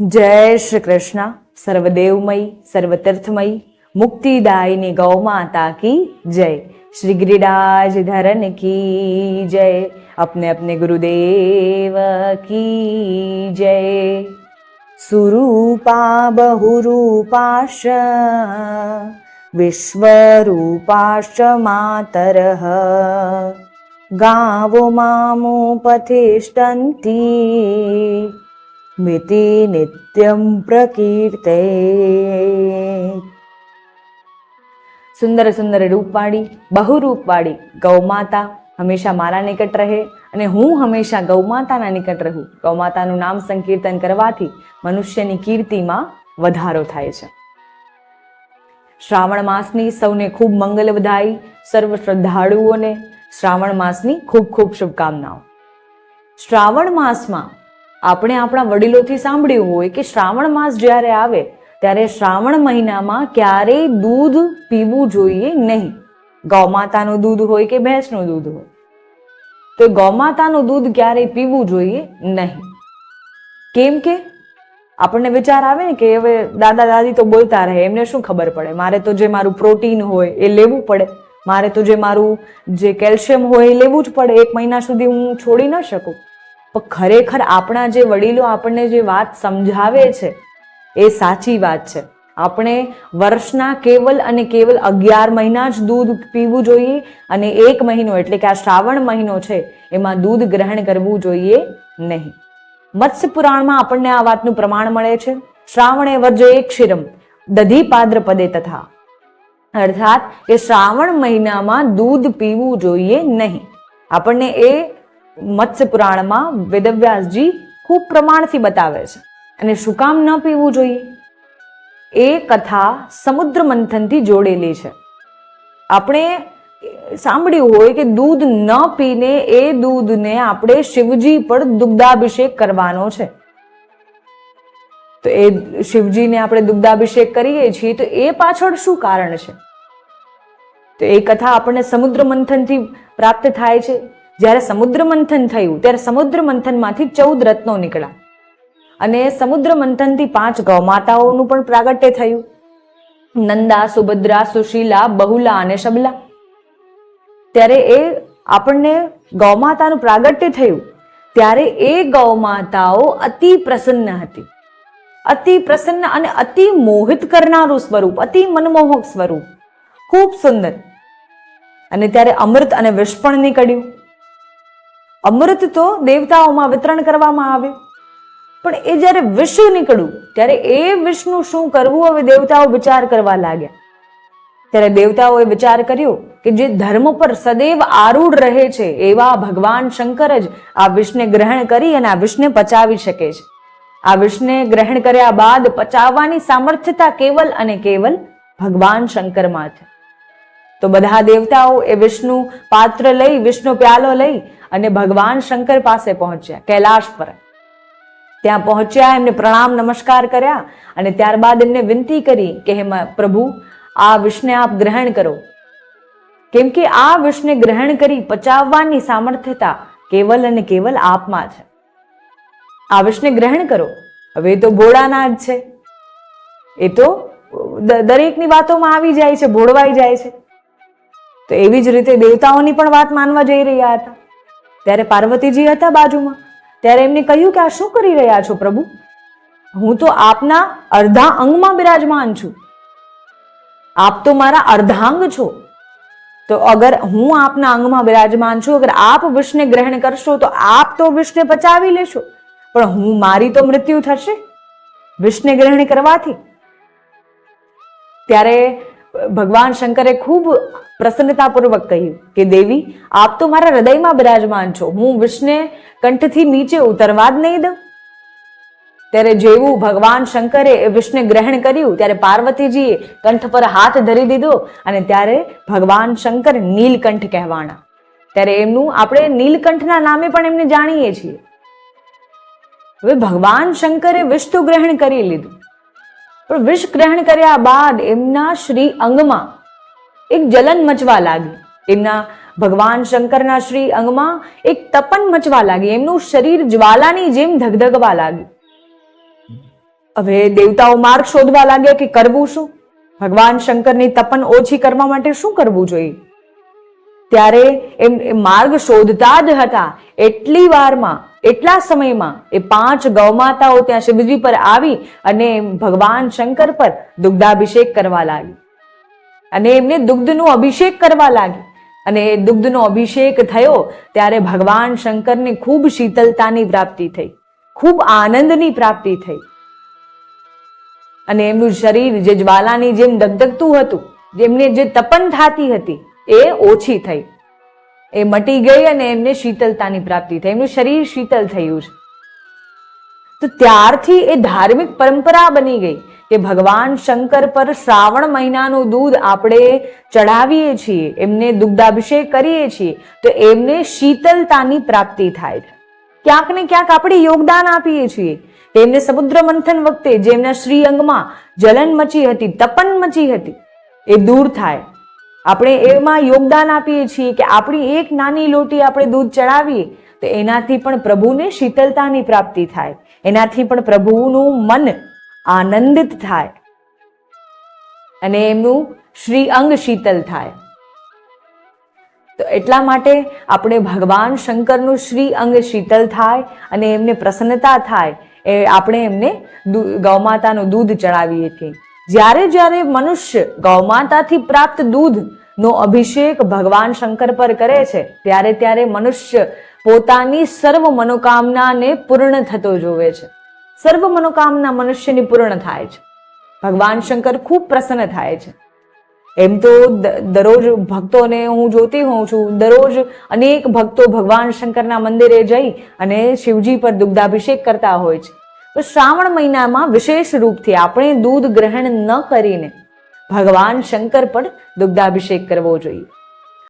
જય શ્રી કૃષ્ણ. સર્વદેવમય, સર્વતીર્થમય, મુક્તિદાયની ગૌ માતા કી જય. શ્રી ગિરિરાજ ધરન કી જય. અપને અપને ગુરુદેવ કી જય. સુરૂપા બહુરૂપાશ વિશ્વરૂપાશ માતર. ગાવો મામો પથિષ્ઠંતી મિતિ नित्यं પ્રકીર્તે સુંદર સુંદર રૂપવાળી બહુરૂપવાળી ગૌમાતા હંમેશા મારા નિકટ રહે અને હું હંમેશા ગૌમાતાના નિકટ રહું. ગૌમાતાનું નામ સંકીર્તન કરવાથી મનુષ્યની કીર્તિમાં વધારો થાય છે. શ્રાવણ માસની સૌને ખૂબ મંગલ વધાઈ, સર્વ શ્રદ્ધાળુઓને શ્રાવણ માસની ખૂબ ખૂબ શુભકામનાઓ. શ્રાવણ માસમાં આપણે આપણા વડીલોથી સાંભળ્યું હોય કે શ્રાવણ માસ જ્યારે આવે, ત્યારે શ્રાવણ મહિનામાં ક્યારેય દૂધ પીવું જોઈએ નહીં. ગૌમાતાનું દૂધ હોય કે ભેંસનું દૂધ હોય. તો ગૌમાતાનું દૂધ ક્યારેય પીવું જોઈએ નહીં. કેમ કે? આપણને વિચાર આવે ને કે હવે દાદા દાદી તો બોલતા રહે, એમને શું ખબર પડે? મારે તો જે મારું પ્રોટીન હોય એ લેવું પડે. મારે તો જે મારું જે કેલ્શિયમ હોય એ લેવું જ પડે. એક મહિના સુધી હું છોડી ન શકું. પણ ખરેખર આપણા જે વડીલો આપણને જે વાત સમજાવે છે, એ સાચી વાત છે. આપણે વર્ષના કેવલ અને કેવલ અગિયાર મહિના જ દૂધ પીવું જોઈએ અને એક મહિનો એટલે કે આ શ્રાવણ મહિનો છે, એમાં દૂધ ગ્રહણ કરવું જોઈએ નહીં. મત્સ્ય પુરાણમાં આપણને આ વાતનું પ્રમાણ મળે છે. શ્રાવણે વર્જ ક્ષીરમ દધી પાદ્ર પદે તથા. અર્થાત કે શ્રાવણ મહિનામાં દૂધ પીવું જોઈએ નહીં. આપણને એ મત્સ્ય પુરાણમાં વેદવ્યાસજી ખૂબ પ્રમાણથી બતાવે છે. અને શું કામ ન પીવું જોઈએ? એ કથા સમુદ્ર મંથનથી જોડેલી છે. આપણે સાંભળ્યું હોય કે દૂધ ન પીને એ દૂધને આપણે શિવજી પર દુગ્ધાભિષેક કરવાનો છે. તો એ શિવજીને આપણે દુગ્ધાભિષેક કરીએ છીએ તો એ પાછળ શું કારણ છે? તો એ કથા આપણને સમુદ્ર મંથનથી પ્રાપ્ત થાય છે. જ્યારે સમુદ્ર મંથન થયું, ત્યારે સમુદ્ર મંથનમાંથી ચૌદ રત્નો નીકળ્યા. અને સમુદ્ર મંથનથી પાંચ ગૌમાતાઓનું પણ પ્રાગટ્ય થયું. નંદા, સુભદ્રા, સુશીલા, બહુલા અને શબલા. ત્યારે એ આપણને ગૌમાતાનું પ્રાગટ્ય થયું, ત્યારે એ ગૌમાતાઓ અતિ પ્રસન્ન હતી. અતિ પ્રસન્ન અને અતિ મોહિત કરનારું સ્વરૂપ, અતિ મનમોહક સ્વરૂપ. ખૂબ સુંદર. અને ત્યારે અમૃત અને વિષ પણ નીકળ્યું. અમૃત તો દેવતાઓમાં વિતરણ કરવામાં આવે. પણ એ જ્યારે વિષ નીકળ્યું, ત્યારે એ વિષનું શું કરવું? હવે દેવતાઓ વિચાર કરવા લાગ્યા. ત્યારે દેવતાઓએ વિચાર કર્યો કે જે ધર્મ પર સદૈવ આરૂઢ રહે છે, એવા ભગવાન શંકર જ આ વિષને ગ્રહણ કરી અને આ વિષને પચાવી શકે છે. આ વિષને ગ્રહણ કર્યા બાદ પચાવવાની સામર્થ્યતા કેવલ અને કેવલ ભગવાન શંકરમાં છે. તો બધા દેવતાઓ એ વિષ્ણુ પાત્ર લઈ, વિષ્ણુ પ્યાલો લઈ અને ભગવાન શંકર પાસે પહોંચ્યા, કૈલાશ પર. ત્યાં પહોંચ્યા, એમને પ્રણામ, નમસ્કાર કર્યા અને ત્યારબાદ એમને વિનંતી કરી કે, હે પ્રભુ, આ વિષને આપ ગ્રહણ કરો. કેમ કે આ વિષને ગ્રહણ કરી પચાવવાની સામર્થ્યતા કેવલ અને કેવલ આપમાં છે. આ વિષને ગ્રહણ કરો. હવે એ તો ભોળાનાથ છે. એ તો દરેકની વાતોમાં આવી જાય છે, ભોળવાઈ જાય છે. તો એવી જ રીતે દેવતાઓની પણ વાત માનવા જઈ રહ્યા હતા. ત્યારે પાર્વતીજી હતા બાજુમાં. ત્યારે એમને કહ્યું કે આ શું કરી રહ્યા છો પ્રભુ? હું તો આપના અર્ધા અંગમાં બિરાજમાન છું. આપ તો મારા અર્ધાંગ છો. તો અગર હું આપના અંગમાં બિરાજમાન છું, અગર આપ વિષને ગ્રહણ કરશો, તો આપ તો વિષને પચાવી લેશો. પણ હું, મારી તો મૃત્યુ થશે વિષને ગ્રહણ કરવાથી. ત્યારે ભગવાન શંકરે ખૂબ પ્રસન્નતાપૂર્વક કહ્યું કે, દેવી, આપ તો મારા હૃદયમાં બિરાજમાન છો. હું વિષને કંઠથી નીચે ઉતરવા જ નહીં દઉં. ત્યારે જેવું ભગવાન શંકરે એ ગ્રહણ કર્યું, ત્યારે પાર્વતીજીએ કંઠ પર હાથ ધરી દીધો અને ત્યારે ભગવાન શંકર નીલકંઠ કહેવાના ત્યારે એમનું આપણે નીલકંઠના નામે પણ એમને જાણીએ છીએ. હવે ભગવાન શંકરે વિષ્ણુ ગ્રહણ કરી લીધું. પણ વિષ ગ્રહણ કર્યા બાદ એમના શ્રી અંગમાં એક જલન મચવા લાગી. એમના ભગવાન શંકરના શ્રી અંગમાં એક તપન મચવા લાગી. એમનું શરીર જ્વાલાની જેમ ધગધગવા લાગ્યું. હવે દેવતાઓ માર્ગ શોધવા લાગ્યા કે કરવું શું? ભગવાન શંકરની તપન ઓછી કરવા માટે શું કરવું જોઈએ? ત્યારે એમ માર્ગ શોધતા જ હતા. એટલી વારમાં એટલા સમયમાં એ પાંચ ગૌમાતાઓ ત્યાં શિવજી પર આવી અને ભગવાન શંકર પર દુગ્ધાભિષેક કરવા લાગી. અને એમને દુગ્ધનો અભિષેક કરવા લાગી. અને એ દુગ્ધનો અભિષેક થયો ત્યારે ભગવાન શંકરને ખૂબ શીતલતાની પ્રાપ્તિ થઈ. ખૂબ આનંદની પ્રાપ્તિ થઈ. અને એમનું શરીર જે જ્વાલાની જેમ દગદગતું હતું, જેમને જે તપન થતી હતી, એ ઓછી થઈ. એ મટી ગઈ અને એમને શીતલતાની પ્રાપ્તિ થઈ. એમનું શરીર શીતલ થયું છે. તો ત્યારથી એ ધાર્મિક પરંપરા બની ગઈ કે ભગવાન શંકર પર શ્રાવણ મહિનાનું દૂધ આપણે ચડાવીએ છીએ, એમને દુગ્ધાભિષેક કરીએ છીએ, તો એમને શીતલતાની પ્રાપ્તિ થાય છે. ક્યાંક ને ક્યાંક આપણે યોગદાન આપીએ છીએ. એમને સમુદ્ર મંથન વખતે જેમના શ્રી અંગમાં જલન મચી હતી, તપન મચી હતી, એ દૂર થાય. આપણે એમાં યોગદાન આપીએ છીએ કે આપણી એક નાની લોટી આપણે દૂધ ચડાવીએ, તો એનાથી પણ પ્રભુને શીતલતાની પ્રાપ્તિ થાય. એનાથી પણ પ્રભુનું મન આનંદિત થાય. અને એમનું શ્રી અંગ શીતલ થાય. તો એટલા માટે આપણે ભગવાન શંકરનું શ્રી અંગ શીતલ થાય અને એમને પ્રસન્નતા થાય. એ આપણે એમને ગૌમાતાનું દૂધ ચડાવીએ છીએ. જ્યારે જ્યારે મનુષ્ય ગૌમાતાથી પ્રાપ્ત દૂધનો અભિષેક ભગવાન શંકર પર કરે છે, ત્યારે ત્યારે મનુષ્ય પોતાની સર્વ મનોકામનાને પૂર્ણ થતો જોવે છે. સર્વ મનોકામના મનુષ્યની પૂર્ણ થાય છે. ભગવાન શંકર ખૂબ પ્રસન્ન થાય છે. એમ તો દરરોજ ભક્તોને હું જોતી હોઉં છું, દરરોજ અનેક ભક્તો ભગવાન શંકરના મંદિરે જઈ અને શિવજી પર દુગ્ધાભિષેક કરતા હોય છે. તો શ્રાવણ મહિનામાં વિશેષ રૂપથી આપણે દૂધ ગ્રહણ ન કરીને ભગવાન શંકર પર દુગ્ધાભિષેક કરવો જોઈએ.